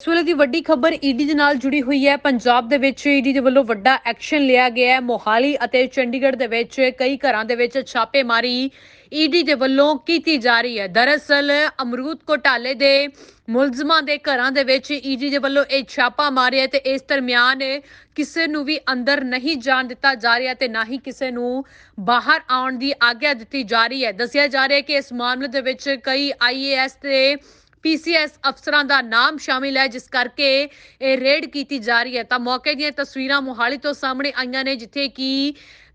ਇਸ ਵੇਲੇ ਦੀ ਵੱਡੀ ਖਬਰ ਈਡੀ ਦੇ ਨਾਲ ਜੁੜੀ ਹੋਈ ਹੈ। ਪੰਜਾਬ ਦੇ ਵਿੱਚ ਈਡੀ ਦੇ ਵੱਲੋਂ ਵੱਡਾ ਐਕਸ਼ਨ ਲਿਆ ਗਿਆ ਹੈ। ਮੋਹਾਲੀ ਅਤੇ ਚੰਡੀਗੜ੍ਹ ਦੇ ਵਿੱਚ ਕਈ ਘਰਾਂ ਦੇ ਵਿੱਚ ਛਾਪੇਮਾਰੀ ਈਡੀ ਦੇ ਵੱਲੋਂ ਕੀਤੀ ਜਾ ਰਹੀ ਹੈ। ਦਰਅਸਲ, ਅਮਰੂਦ ਘੋਟਾਲੇ ਦੇ ਮੁਲਜ਼ਮਾਂ ਦੇ ਘਰਾਂ ਦੇ ਵਿੱਚ ਈਡੀ ਦੇ ਵੱਲੋਂ ਇਹ ਛਾਪਾ ਮਾਰਿਆ ਤੇ ਇਸ ਦਰਮਿਆਨ ਕਿਸੇ ਨੂੰ ਵੀ ਅੰਦਰ ਨਹੀਂ ਜਾਣ ਦਿੱਤਾ ਜਾ ਰਿਹਾ ਤੇ ਨਾ ਹੀ ਕਿਸੇ ਨੂੰ ਬਾਹਰ ਆਉਣ ਦੀ ਆਗਿਆ ਦਿੱਤੀ ਜਾ ਰਹੀ ਹੈ। ਦੱਸਿਆ ਜਾ ਰਿਹਾ ਹੈ ਕਿ ਇਸ ਮਾਮਲੇ ਦੇ ਵਿੱਚ ਕਈ ਆਈਏਐਸ ਤੇ ਪੀਸੀਐਸ ਅਫਸਰਾਂ ਦਾ ਨਾਮ ਸ਼ਾਮਿਲ ਹੈ, ਜਿਸ ਕਰਕੇ ਇਹ ਰੇਡ ਕੀਤੀ ਜਾ ਰਹੀ ਹੈ। ਤਾਂ ਮੌਕੇ ਦੀਆਂ ਤਸਵੀਰਾਂ ਮੋਹਾਲੀ ਤੋਂ ਸਾਹਮਣੇ ਆਈਆਂ ਨੇ, ਜਿੱਥੇ ਕਿ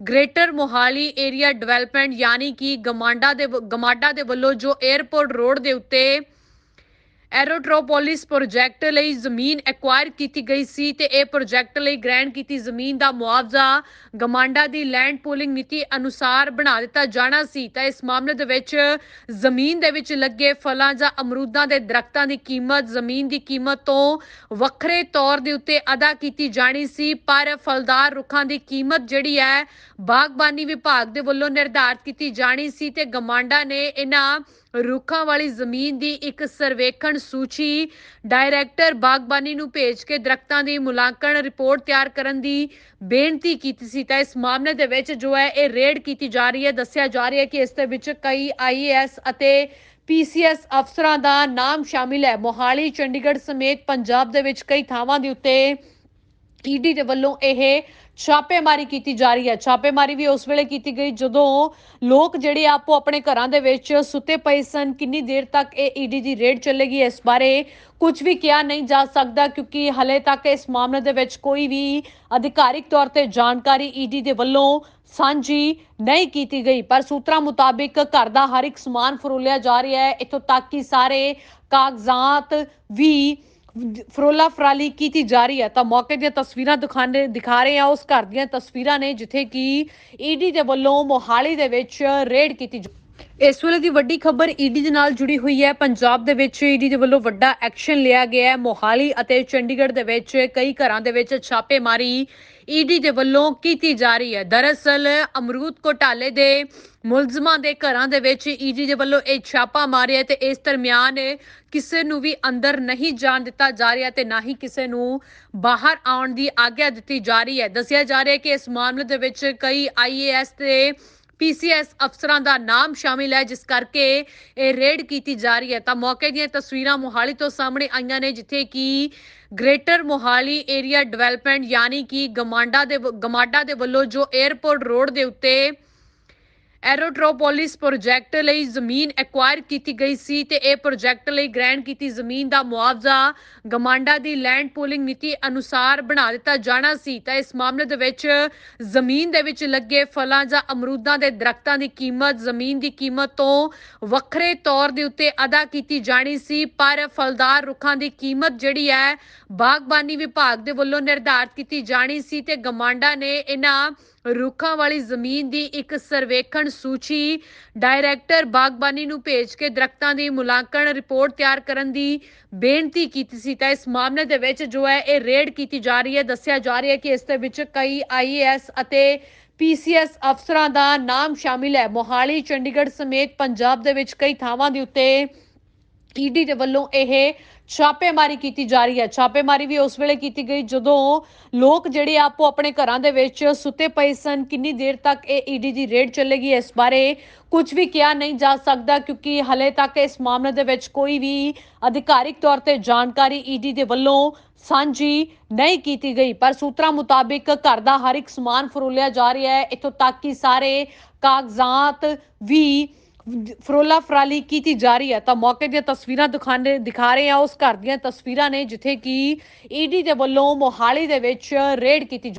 ਗ੍ਰੇਟਰ ਮੋਹਾਲੀ ਏਰੀਆ ਡਿਵੈਲਪਮੈਂਟ, ਯਾਨੀ ਕਿ ਗਮਾਂਡਾ ਦੇ ਵ- ਗਮਾਡਾ ਦੇ ਵੱਲੋਂ ਜੋ 에ਅਰਪੋਰਟ ਰੋਡ ਦੇ ਉੱਤੇ ਐਰੋਟ੍ਰੋਪੋਲਿਸ ਪ੍ਰੋਜੈਕਟ ਲਈ ਜ਼ਮੀਨ ਐਕਵਾਇਰ ਕੀਤੀ ਗਈ ਸੀ ਤੇ ਇਹ ਪ੍ਰੋਜੈਕਟ ਲਈ ਗ੍ਰੈਂਟ ਕੀਤੀ ਜ਼ਮੀਨ ਦਾ ਮੁਆਵਜ਼ਾ ਗਮਾਂਡਾ ਦੀ ਲੈਂਡ ਪੂਲਿੰਗ ਨੀਤੀ ਅਨੁਸਾਰ ਬਣਾ ਦਿੱਤਾ ਜਾਣਾ ਸੀ। ਤਾਂ ਇਸ ਮਾਮਲੇ ਦੇ ਵਿੱਚ ਜ਼ਮੀਨ ਦੇ ਵਿੱਚ ਲੱਗੇ ਫਲਾਂ ਜਾਂ ਅਮਰੂਦਾਂ ਦੇ ਦਰਖਤਾਂ ਦੀ ਕੀਮਤ, ਜ਼ਮੀਨ ਦੀ ਕੀਮਤ ਤੋਂ ਵੱਖਰੇ ਤੌਰ ਦੇ ਉੱਤੇ ਅਦਾ ਕੀਤੀ ਜਾਣੀ ਸੀ, ਪਰ ਫਲਦਾਰ ਰੁੱਖਾਂ ਦੀ ਕੀਮਤ ਜਿਹੜੀ ਹੈ ਬਾਗਬਾਨੀ ਵਿਭਾਗ ਦੇ ਵੱਲੋਂ ਨਿਰਧਾਰਿਤ ਕੀਤੀ ਜਾਣੀ ਸੀ ਤੇ ਗਮਾਂਡਾ ਨੇ ਇਹਨਾਂ ਰੁੱਖਾਂ ਵਾਲੀ ਜ਼ਮੀਨ ਦੀ ਇੱਕ ਸਰਵੇਖਣ ਸੂਚੀ ਡਾਇਰੈਕਟਰ ਬਾਗਬਾਨੀ ਨੂੰ ਭੇਜ ਕੇ ਦਰਖਤਾਂ ਦੀ ਮੁਲਾਂਕਣ ਰਿਪੋਰਟ ਤਿਆਰ ਕਰਨ ਦੀ ਬੇਨਤੀ ਕੀਤੀ ਸੀ। ਤਾਂ ਇਸ ਮਾਮਲੇ ਦੇ ਵਿੱਚ ਜੋ ਹੈ ਇਹ ਰੇਡ ਕੀਤੀ ਜਾ ਰਹੀ ਹੈ। ਦੱਸਿਆ ਜਾ ਰਿਹਾ ਹੈ ਕਿ ਇਸ ਦੇ ਵਿੱਚ ਕਈ ਆਈਏਐਸ ਅਤੇ ਪੀਸੀਐਸ ਅਫਸਰਾਂ ਦਾ ਨਾਮ ਸ਼ਾਮਿਲ ਹੈ। ਮੋਹਾਲੀ, ਚੰਡੀਗੜ੍ਹ ਸਮੇਤ ਪੰਜਾਬ ਦੇ ਵਿੱਚ ਕਈ ਥਾਵਾਂ ਦੇ ਉੱਤੇ ਈਡੀ ਦੇ ਵੱਲੋਂ ਇਹ ਛਾਪੇਮਾਰੀ ਕੀਤੀ ਜਾ ਰਹੀ ਹੈ। ਛਾਪੇਮਾਰੀ ਵੀ ਉਸ ਵੇਲੇ ਕੀਤੀ ਗਈ ਜਦੋਂ ਲੋਕ ਜਿਹੜੇ ਆਪੋ ਆਪਣੇ ਘਰਾਂ ਦੇ ਵਿੱਚ ਸੁੱਤੇ ਪਏ ਸਨ। ਕਿੰਨੀ ਦੇਰ ਤੱਕ ਇਹ ਈਡੀ ਦੀ ਰੇਡ ਚੱਲੇਗੀ, ਇਸ ਬਾਰੇ ਕੁਝ ਵੀ ਕਿਹਾ ਨਹੀਂ ਜਾ ਸਕਦਾ ਕਿਉਂਕਿ ਹਲੇ ਤੱਕ ਇਸ ਮਾਮਲੇ ਦੇ ਵਿੱਚ ਕੋਈ ਵੀ ਅਧਿਕਾਰਿਕ ਤੌਰ ਤੇ ਜਾਣਕਾਰੀ ਈਡੀ ਦੇ ਵੱਲੋਂ ਸਾਂਝੀ ਨਹੀਂ ਕੀਤੀ ਗਈ। ਪਰ ਸੂਤਰਾਂ ਮੁਤਾਬਿਕ ਘਰ ਦਾ ਹਰ ਇੱਕ ਸਮਾਨ ਫਰੋਲਿਆ ਜਾ ਰਿਹਾ ਹੈ। ਇੱਥੋਂ ਤੱਕ ਕਿ ਸਾਰੇ ਕਾਗਜ਼ਾਤ ਵੀ ਫਰੋਲਾ ਫਰਾਲੀ ਕੀਤੀ ਜਾ ਰਹੀ ਹੈ। ਤਾਂ ਮੌਕੇ ਦੀਆਂ ਤਸਵੀਰਾਂ ਦਿਖਾਣੇ ਦਿਖਾ ਰਹੇ ਆ ਉਸ ਘਰ ਦੀਆਂ ਤਸਵੀਰਾਂ ਨੇ ਜਿੱਥੇ ਕਿ ਈਡੀ ਦੇ ਵੱਲੋਂ ਮੋਹਾਲੀ ਦੇ ਵਿੱਚ ਰੇਡ ਕੀਤੀ ਇਸ ਵੇਲੇ ਦੀ ਵੱਡੀ ਖਬਰ ਈਡੀ ਦੇ ਨਾਲ ਜੁੜੀ ਹੋਈ ਹੈ। ਪੰਜਾਬ ਦੇ ਵਿੱਚ ਈਡੀ ਦੇ ਵੱਲੋਂ ਵੱਡਾ ਐਕਸ਼ਨ ਲਿਆ ਗਿਆ ਹੈ। ਮੋਹਾਲੀ ਅਤੇ ਚੰਡੀਗੜ੍ਹ ਦੇ ਵਿੱਚ ਕਈ ਘਰਾਂ ਦੇ ਵਿੱਚ ਛਾਪੇਮਾਰੀ ਈਡੀ ਦੇ ਵੱਲੋਂ ਕੀਤੀ ਜਾ ਰਹੀ ਹੈ। ਦਰਅਸਲ ਅਮਰੂਦ ਘੋਟਾਲੇ ਦੇ ਮੁਲਜ਼ਮਾਂ ਦੇ ਘਰਾਂ ਦੇ ਵਿੱਚ ਈਡੀ ਦੇ ਵੱਲੋਂ ਇਹ ਛਾਪਾ ਮਾਰਿਆ ਤੇ ਇਸ ਦਰਮਿਆਨ ਕਿਸੇ ਨੂੰ ਵੀ ਅੰਦਰ ਨਹੀਂ ਜਾਣ ਦਿੱਤਾ ਜਾ ਰਿਹਾ ਤੇ ਨਾ ਹੀ ਕਿਸੇ ਨੂੰ ਬਾਹਰ ਆਉਣ ਦੀ ਆਗਿਆ ਦਿੱਤੀ ਜਾ ਰਹੀ ਹੈ। ਦੱਸਿਆ ਜਾ ਰਿਹਾ ਹੈ ਕਿ ਇਸ ਮਾਮਲੇ ਦੇ ਵਿੱਚ ਕਈ ਆਈਏਐਸ ਤੇ ਪੀਸੀਐਸ ਅਫਸਰਾਂ ਦਾ ਨਾਮ ਸ਼ਾਮਿਲ ਹੈ, ਜਿਸ ਕਰਕੇ ਇਹ ਰੇਡ ਕੀਤੀ ਜਾ ਰਹੀ ਹੈ। ਤਾਂ ਮੌਕੇ ਦੀਆਂ ਤਸਵੀਰਾਂ ਮੋਹਾਲੀ ਤੋਂ ਸਾਹਮਣੇ ਆਈਆਂ ਨੇ, ਜਿੱਥੇ ਕਿ ਗ੍ਰੇਟਰ ਮੋਹਾਲੀ ਏਰੀਆ ਡਿਵੈਲਪਮੈਂਟ, ਯਾਨੀ ਕਿ ਗਮਾਂਡਾ ਦੇ ਵ- ਗਮਾਡਾ ਦੇ ਵੱਲੋਂ ਜੋ 에ਅਰਪੋਰਟ ਰੋਡ ਦੇ ਉੱਤੇ ਐਰੋਟ੍ਰੋਪੋਲਿਸ ਪ੍ਰੋਜੈਕਟ ਲਈ ਜ਼ਮੀਨ ਐਕਵਾਇਰ ਕੀਤੀ ਗਈ ਸੀ ਤੇ ਇਹ ਪ੍ਰੋਜੈਕਟ ਲਈ ਗ੍ਰੈਂਟ ਕੀਤੀ ਜ਼ਮੀਨ ਦਾ ਮੁਆਵਜ਼ਾ ਗਮਾਂਡਾ ਦੀ ਲੈਂਡ ਪੂਲਿੰਗ ਨੀਤੀ ਅਨੁਸਾਰ ਬਣਾ ਦਿੱਤਾ ਜਾਣਾ ਸੀ। ਤਾਂ ਇਸ ਮਾਮਲੇ ਦੇ ਵਿੱਚ ਜ਼ਮੀਨ ਦੇ ਵਿੱਚ ਲੱਗੇ ਫਲਾਂ ਜਾਂ ਅਮਰੂਦਾਂ ਦੇ ਦਰਖਤਾਂ ਦੀ ਕੀਮਤ, ਜ਼ਮੀਨ ਦੀ ਕੀਮਤ ਤੋਂ ਵੱਖਰੇ ਤੌਰ ਦੇ ਉੱਤੇ ਅਦਾ ਕੀਤੀ ਜਾਣੀ ਸੀ, ਪਰ ਫਲਦਾਰ ਰੁੱਖਾਂ ਦੀ ਕੀਮਤ ਜਿਹੜੀ ਹੈ ਬਾਗਬਾਨੀ ਵਿਭਾਗ ਦੇ ਵੱਲੋਂ ਨਿਰਧਾਰਤ ਕੀਤੀ ਜਾਣੀ ਸੀ ਤੇ ਗਮਾਂਡਾ ਨੇ ਇਹਨਾਂ ਰੁੱਖਾਂ ਵਾਲੀ ਜ਼ਮੀਨ ਦੀ ਇੱਕ ਸਰਵੇਖਣ ਸੂਚੀ ਡਾਇਰੈਕਟਰ ਬਾਗਬਾਨੀ ਨੂੰ ਭੇਜ ਕੇ ਦਰਖਤਾਂ ਦੀ ਮੁਲਾਂਕਣ ਰਿਪੋਰਟ ਤਿਆਰ ਕਰਨ ਦੀ ਬੇਨਤੀ ਕੀਤੀ ਸੀ। ਤਾਂ ਇਸ ਮਾਮਲੇ ਦੇ ਵਿੱਚ ਜੋ ਹੈ ਇਹ ਰੇਡ ਕੀਤੀ ਜਾ ਰਹੀ ਹੈ। ਦੱਸਿਆ ਜਾ ਰਿਹਾ ਹੈ ਕਿ ਇਸ ਦੇ ਵਿੱਚ ਕਈ ਆਈਏਐਸ ਅਤੇ ਪੀਸੀਐਸ ਅਫਸਰਾਂ ਦਾ ਨਾਮ ਸ਼ਾਮਿਲ ਹੈ। ਮੋਹਾਲੀ, ਚੰਡੀਗੜ੍ਹ ਸਮੇਤ ਪੰਜਾਬ ਦੇ ਵਿੱਚ ਕਈ ਥਾਵਾਂ ਦੇ ਉੱਤੇ ਈਡੀ ਦੇ ਵੱਲੋਂ ਇਹ ਛਾਪੇਮਾਰੀ ਕੀਤੀ ਜਾ ਰਹੀ ਹੈ। ਛਾਪੇਮਾਰੀ ਵੀ ਉਸ ਵੇਲੇ ਕੀਤੀ ਗਈ ਜਦੋਂ ਲੋਕ ਜਿਹੜੇ ਆਪੋ ਆਪਣੇ ਘਰਾਂ ਦੇ ਵਿੱਚ ਸੁੱਤੇ ਪਏ ਸਨ। ਕਿੰਨੀ ਦੇਰ ਤੱਕ ਇਹ ਈਡੀ ਦੀ ਰੇਡ ਚੱਲੇਗੀ, ਇਸ ਬਾਰੇ ਕੁਝ ਵੀ ਕਿਹਾ ਨਹੀਂ ਜਾ ਸਕਦਾ, ਕਿਉਂਕਿ ਹਲੇ ਤੱਕ ਇਸ ਮਾਮਲੇ ਦੇ ਵਿੱਚ ਕੋਈ ਵੀ ਅਧਿਕਾਰਿਕ ਤੌਰ ਤੇ ਜਾਣਕਾਰੀ ਈਡੀ ਦੇ ਵੱਲੋਂ ਸਾਂਝੀ ਨਹੀਂ ਕੀਤੀ ਗਈ। ਪਰ ਸੂਤਰਾਂ ਮੁਤਾਬਿਕ ਘਰ ਦਾ ਹਰ ਇੱਕ ਸਮਾਨ ਫਰੋਲਿਆ ਜਾ ਰਿਹਾ ਹੈ। ਇੱਥੋਂ ਤੱਕ ਕਿ ਸਾਰੇ ਕਾਗਜ਼ਾਤ ਵੀ ਫਰੋਲਾ ਫਰਾਲੀ ਕੀਤੀ ਜਾ ਰਹੀ ਹੈ ਤਾਂ ਮੌਕੇ ਦੀਆਂ ਤਸਵੀਰਾਂ ਦਿਖਾਣੇ ਦਿਖਾ ਰਹੇ ਆ ਉਸ ਘਰ ਦੀਆਂ ਤਸਵੀਰਾਂ ਨੇ ਜਿੱਥੇ ਕਿ ਈਡੀ ਦੇ ਵੱਲੋਂ ਮੋਹਾਲੀ ਦੇ ਵਿੱਚ ਰੇਡ ਕੀਤੀ